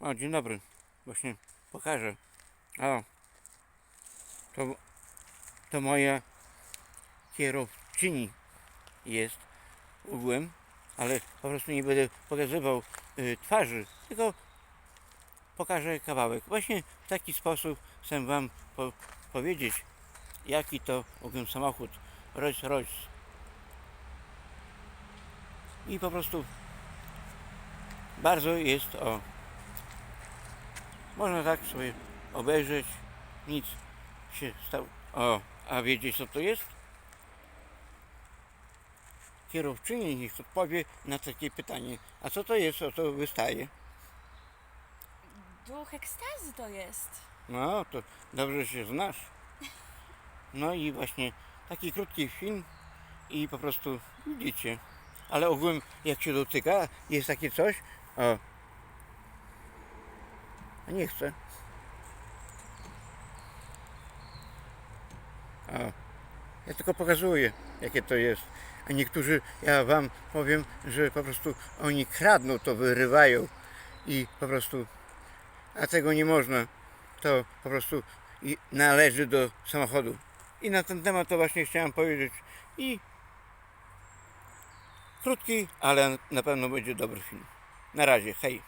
O, dzień dobry. Właśnie pokażę. O, to, to moja kierowczyni jest ugłem, ale po prostu nie będę pokazywał y, twarzy, tylko pokażę kawałek. Właśnie w taki sposób chcę Wam po, powiedzieć, jaki to ogólny samochód Rolls Royce. I po prostu bardzo jest o można tak sobie obejrzeć, nic się stało. O, a wiecie co to jest? Kierowczyni niech odpowie na takie pytanie. A co to jest, o to wystaje? Duch ekstazy to jest. No, to dobrze się znasz. No i właśnie taki krótki film i po prostu widzicie. Ale ogółem jak się dotyka, jest takie coś. O. A nie chcę. O. Ja tylko pokazuję, jakie to jest. A niektórzy, ja wam powiem, że po prostu oni kradną, to wyrywają i po prostu, a tego nie można to po prostu należy do samochodu. I na ten temat to właśnie chciałem powiedzieć. I krótki, ale na pewno będzie dobry film. Na razie, hej.